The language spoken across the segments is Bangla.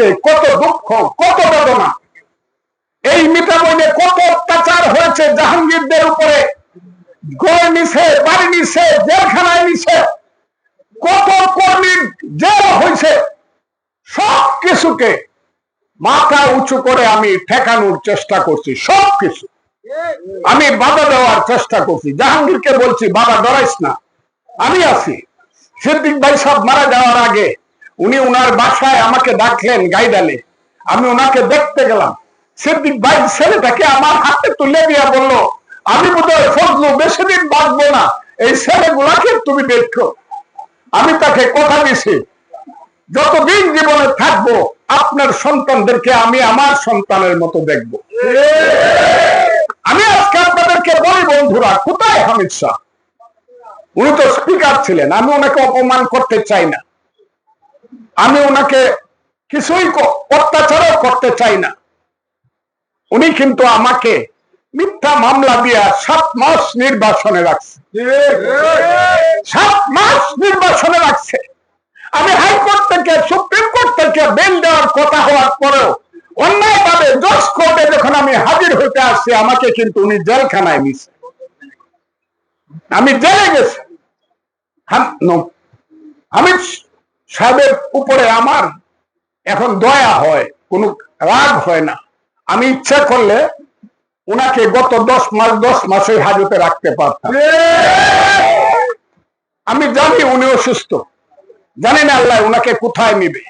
হয়েছে, কত দুঃখ, কত বেদনা। এই মিঠামইনে কত অত্যাচার হয়েছে, জাহাঙ্গীরদের উপরে। নিছে বাড়ি নিছে জেলখানায় নিছে কত জেল হয়েছে। সব কিছুকে মাথা উঁচু করে আমি ঠেকানোর চেষ্টা করছি, সব কিছু। আমি বাধা দেওয়ার চেষ্টা করছি, জাহাঙ্গীরকে বলছি, বাবা, ডরাইস না। আমি আছি। সিদ্দিক ভাই সব মারা যাওয়ার আগে উনি উনার বাসায় আমাকে ডাকলেন গাইডালে। আমি ওনাকে দেখতে গেলাম। সিদ্দিক ভাই ছেলেটাকে আমার হাতে তুলে দিয়া বলল, আমি বোধহয় ফজলু বেশি দিন বাঁচবো না। এই ছেলেগুলাকে তুমি দেখো আমি তাকে কথা দিছি, যতদিন জীবনে থাকব, আপনার সন্তানদেরকে আমি আমার সন্তানের মতো দেখব। আমি আজকে আপনাদেরকে বলি, বন্ধুরা, কোথায় হামিদ শাহ? উনি তো স্পিকার ছিলেন, আমি ওনাকে অপমান করতে চাই না। আমি ওনাকে কিছুই অত্যাচারও করতে চাই না। উনি কিন্তু আমাকে মিথ্যা মামলা দিয়া সাত মাস নির্বাসনে রাখছে। সাত মাস নির্বাসনে রাখছে। আমি হাইকোর্ট থেকে, সুপ্রিম কোর্ট থেকে বেল দেওয়ার কথা হওয়ার পরেও অন্যায় ভাবে জজ কোর্টে যখন আমি হাজির হইতে আসছি, আমাকে কিন্তু উনি জেলখানায় নিছে আমি জেলে গেছি। আমি সাহেবের উপরে আমার এখন দয়া হয়, কোন রাগ হয় না। আমি ইচ্ছা করলে উনাকে গত দশ মাস, দশ মাসে হাজতে রাখতে পারতাম। আমি জানি উনি অসুস্থ জানি না আল্লাহ উনাকে কোথায় নিবে।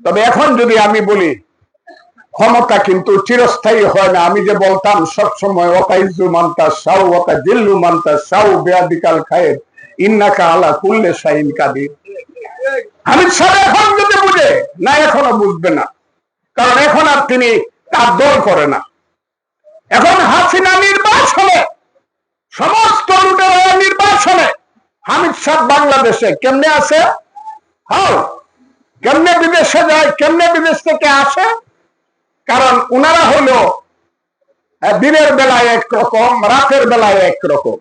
তবে এখন যদি আমি বলি, ক্ষমতা কিন্তু চিরস্থায়ী হয় না। আমি যে বলতাম সবসময় ওকাইজু মান্তা সাউ ওকা জিল্লু মান্তা সাউ বেয়াদিকাল খায়ের, ইন্নাকা আলা কুল্লে শাহিন কাদির। আমি সাহেব এখন যদি বুঝে, না, এখনও বুঝবে না। কারণ এখন আর তিনি তার দল করে না। এখন হাসিনা নির্বাচনে, সমস্ত লুটেরা নির্বাচনে হামিদ শাহ বাংলাদেশে কেমনে আছে? হাও কেমনে বিদেশে যায়, কেমনে বিদেশ থেকে আসে? কারণ উনারা হলো দিনের বেলায় একরকম, রাতের বেলায় একরকম।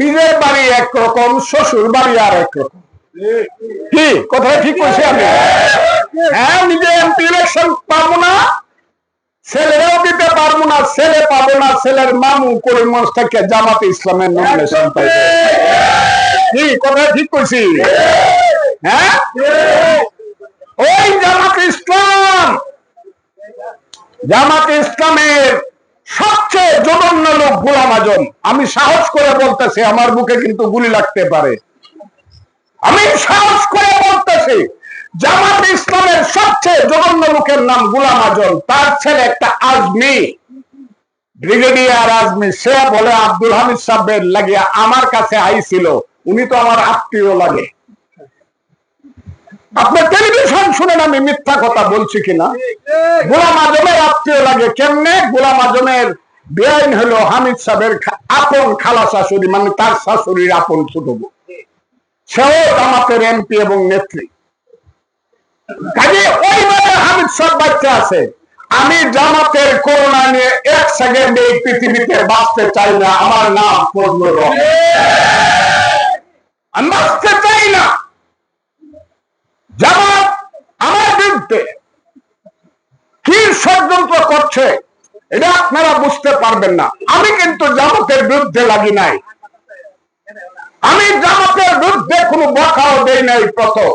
নিজের বাড়ি একরকম, শ্বশুর বাড়ি আর একরকম। কি? হ্যাঁ হ্যাঁ? ওই ইসলাম। ইসলামের সবচেয়ে জঘন্য লোক গোলাম আজম। আমি সাহস করে বলতেছি, আমার বুকে কিন্তু গুলি লাগতে পারে। আমি সাহস করে বলতেছি, জামাত ইসলামের সবচেয়ে জঘন্য লোকের নাম গুলাম আজম। তার ছেলে একটা আজমি। ব্রিগেডিয়ার আজমি, সে বলে, আব্দুল হামিদ সাহেবের লাগিয়া আমার কাছে আইছিল উনি তো আমার আত্মীয় লাগে। আপনার টেলিভিশন শুনেন আমি মিথ্যা কথা বলছি কিনা? গোলাম আজমের আত্মীয় লাগে কেমনে? গোলাম আজমের বেআইন হলো হামিদ সাহেবের আপন খালা শাশুড়ি মানে তার শাশুড়ির আপন ছোট সেও জামাতের এমপি এবং নেত্রী। কাজে ওইভাবে হামিদ সাহেব বাচ্চা আছে। আমি জামাতের করোনা নিয়ে এক সেকেন্ড এই পৃথিবীতে বাঁচতে চাই না, আমার নাম ফজলুর আমি বাঁচতে চাই না। জামাত আমার বিরুদ্ধে কি ষড়যন্ত্র করছে, এটা আপনারা বুঝতে পারবেন না। আমি কিন্তু জামাতের বিরুদ্ধে লাগি নাই। আমি জামাতের বিরুদ্ধে কোনো বকাও দেই নাই প্রথম।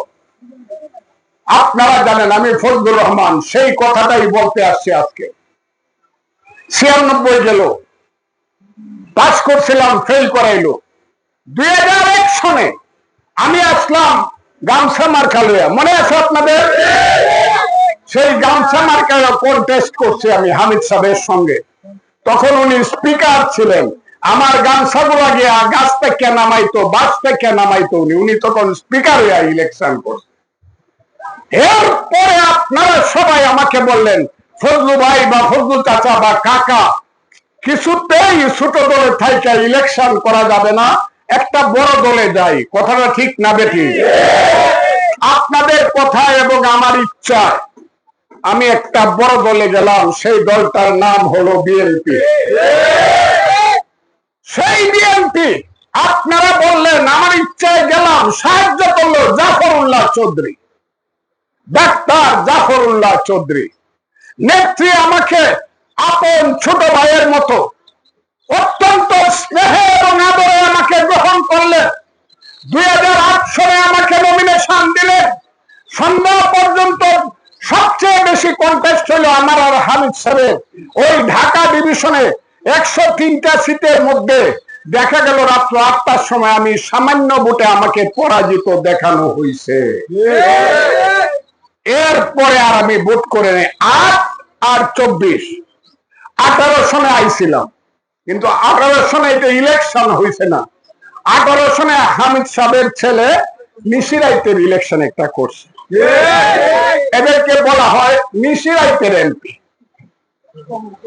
আপনারা জানেন আমি ফজলুর রহমান, সেই কথাটাই বলতে আসছি আজকে। ছিয়ানব্বই গেল। পাস করছিলাম ফেল করাইলো। দুই হাজার এক সনে আমি আসলাম গামছা মার্কা লইয়া। মনে আছে আপনাদের? সেই গামছা মার্কার কন্টেস্ট করছি আমি হামিদ সাহেবের সঙ্গে। তখন উনি স্পিকার ছিলেন। আমার গান গামছাগুলা গিয়া গাছ থেকে নামাইতো বাস থেকে নামাইতো উনি। উনি তখন স্পিকার হইয়া ইলেকশন করছে। এরপরে আপনারা সবাই আমাকে বললেন, ফজলু ভাই বা ফজলু চাচা বা কাকা, কিছুতেই ছোট দলে থাইকা ইলেকশন করা যাবে না, একটা বড় দলে যাই। কথাটা ঠিক না বেঠি? আপনাদের কথা এবং আমার ইচ্ছা, আমি একটা বড় দলে গেলাম, সেই দলটার নাম হলো বিএনপি। সেই বিএনপি, আপনারা বললেন, আমার ইচ্ছায় গেলাম, সাহায্য করল জাফরুল্লাহ চৌধুরী। ডাক্তার জাফরুল্লাহ চৌধুরী, নেত্রী আমাকে আপন ছোট ভাইয়ের মতো অত্যন্ত স্নেহ এবং আদরে আমাকে গ্রহণ করলেন। দুই হাজার আট সালে আমাকে নমিনেশন দিলেন। সন্ধ্যা পর্যন্ত সবচেয়ে বেশি কন্টেস্ট হলো আমার আর হামিদ সাহেব ওই ঢাকা ডিভিশনে একশো তিনটা সিটের মধ্যে দেখা গেল রাত্র আটটার সময় আমি সামান্য ভোটে আমাকে পরাজিত দেখানো হয়েছে এরপরে আর আমি ভোট করে নেই। আট আর চব্বিশ। আঠারো সনে আইছিলাম। কিন্তু আঠারো সনে এটা ইলেকশন হয়েছে না। আঠারো সনে হামিদ সাহেবের ছেলে নিশিরাইতের ইলেকশন একটা করছে। এদেরকে বলা হয় নিশিরাইতের এমপি।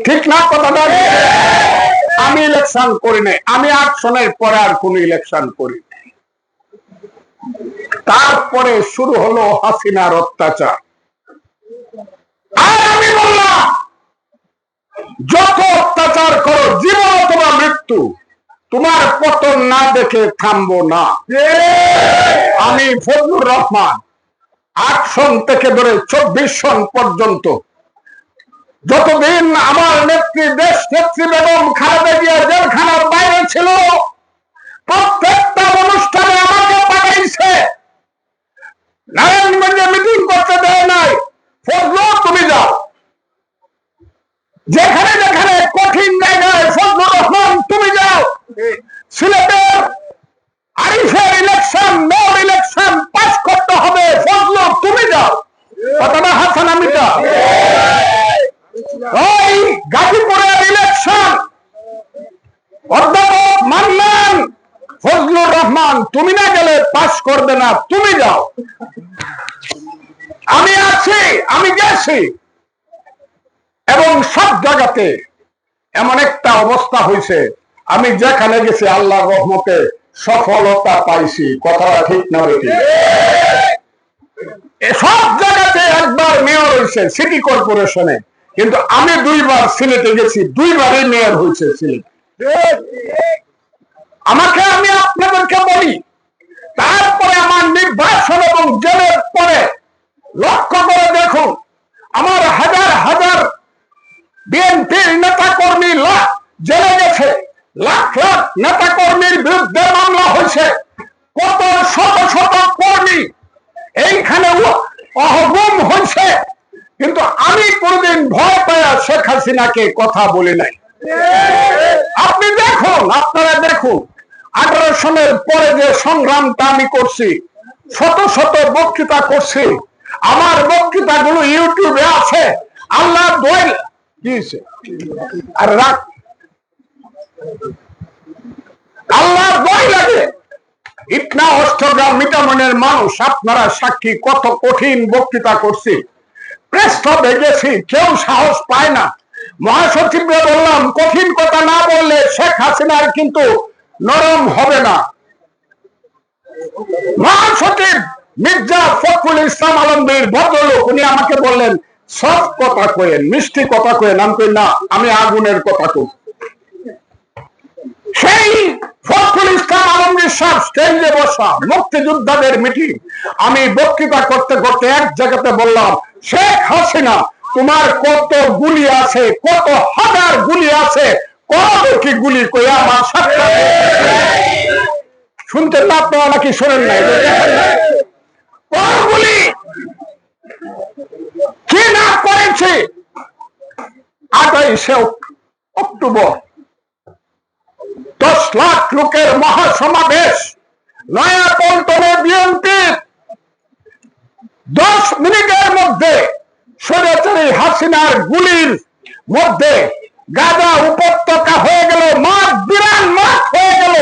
ঠিক না কথাটা আমি ইলেকশন করি নাই। আমি আট সনের পরে আর কোন ইলেকশন করি তারপরে শুরু হলো হাসিনার অত্যাচার। আর আমি বললাম, যত অত্যাচার করো, জীবন অথবা মৃত্যু, তোমার পতন না দেখে থামবো না। আমি ফজলুর রহমান, আট সন থেকে ধরে চব্বিশ সন পর্যন্ত যতদিন আমার নেত্রী দেশ নেত্রী বেগম খালেদা জিয়া জেলখানার বাইরে ছিল, প্রত্যেকটা অনুষ্ঠানে আমাকে পাঠাইছে। নারায়ণগঞ্জে মিটিং করতে দেয় নাই। ফজলু, তুমি যাও। যেখানে যেখানে কঠিন জায়গায় ফজলুর রহমান, তুমি যাও। সিলেটের আরিফের ইলেকশন মেয়র ইলেকশন পাস করতে হবে। ফজলু, তুমি যাও। কথাটা হাসান, আমি যাও। ওই গাজীপুরের ইলেকশন অধ্যাপক মান্নান ফজলুর রহমান, তুমি না গেলে পাস করবে না, তুমি যাও। আমি আছি, আমি গেছি। এবং সব জায়গাতে এমন একটা অবস্থা হয়েছে, আমি যেখানে গেছি আল্লাহ রহমতে সফলতা পাইছি। কথাটা ঠিক না বেটি সব জায়গাতে একবার মেয়র হয়েছে সিটি কর্পোরেশনে কিন্তু আমি দুইবার সিলেটে গেছি, দুইবারই মেয়র হয়েছে সিলেট। আমাকে আমি আপনাদেরকে বলি, তারপরে আমার নির্বাচন এবং জেলের পরে লক্ষ্য করে দেখুন, আমার হাজার হাজার বিএনপির নেতা কর্মী জেলে গেছে, লাখ লাখ নেতা কর্মীর বিরুদ্ধে মামলা হয়েছে, কত শত শত কর্মী এইখানে অহগুম হয়েছে। কিন্তু আমি কোনদিন ভয় পায়া শেখ হাসিনাকে কথা বলি নাই। আপনি দেখুন, আপনারা দেখুন, আঠারো পরে যে সংগ্রামটা আমি করছি, শত শত বক্তৃতা করছি, আমার বক্তৃতা গুলো ইউটিউবে আছে, আল্লাহ দোয়েল কি আর রাখ, আল্লাহ দোয়াই লাগে। ইটনা অষ্টগ্রাম মিটামনের মানুষ, আপনারা সাক্ষী কত কঠিন বক্তৃতা করছি। কেউ সাহস পায় না। বললাম, কঠিন কথা না বললে শেখ হাসিনার কিন্তু নরম হবে না। মহাসচিব মির্জা ফখরুল ইসলাম আলমগীর, ভদ্রলোক, উনি আমাকে বললেন সব কথা কয়েন মিষ্টি কথা কয়েন আমি কই, না, আমি আগুনের কথা কই। সেই ফখরুল ইসলাম আলমগীর সাহেব স্টেজে বসা মুক্তিযোদ্ধাদের মিটিং। আমি বক্তৃতা করতে করতে এক জায়গাতে বললাম শেখ হাসিনা, তোমার কত গুলি আছে, কত হাজার গুলি আছে, কত কি গুলি কই আমার সাথে? শুনতে না আপনারা নাকি শোনেন নাই। গুলি? কি না করেছে? আঠাইশে অক্টোবর, দশ লাখ লোকের মহাসমাবেশ, নয়া পল্টনে বিএনপির দশ মিনিটের মধ্যে স্বৈরাচারী হাসিনার গুলির মধ্যে গাজা উপত্যকা হয়ে গেল, মাঠ বিরান মাঠ হয়ে গেল,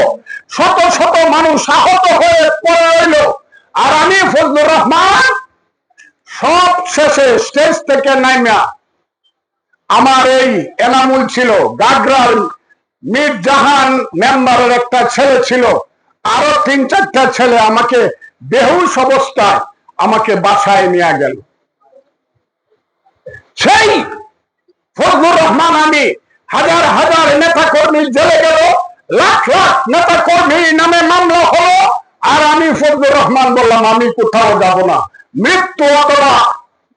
শত শত মানুষ আহত হয়ে পড়ে রইল। আর আমি ফজলুর রহমান, সব শেষে স্টেজ থেকে নাইমা, আমার এই এনামুল ছিল গাগরার মীর জাহান মেম্বারের একটা ছেলে ছিল, আরও তিন চারটা ছেলে আমাকে বেহুশ অবস্থায় আমাকে বাসায় নিয়ে গেল। সেই ফজলুর রহমান আমি হাজার হাজার নেতা কর্মী জেলে গেল, লাখ লাখ নেতা কর্মী নামে মামলা হলো, আর আমি ফজলুর রহমান বললাম, আমি কোথাও যাব না। মৃত্যু অথবা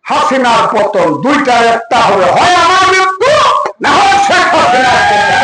হাসিনার পতন, দুইটা একটা হবে। হয় আমার মৃত্যু, না হয় শেখ হাসিনার পতন।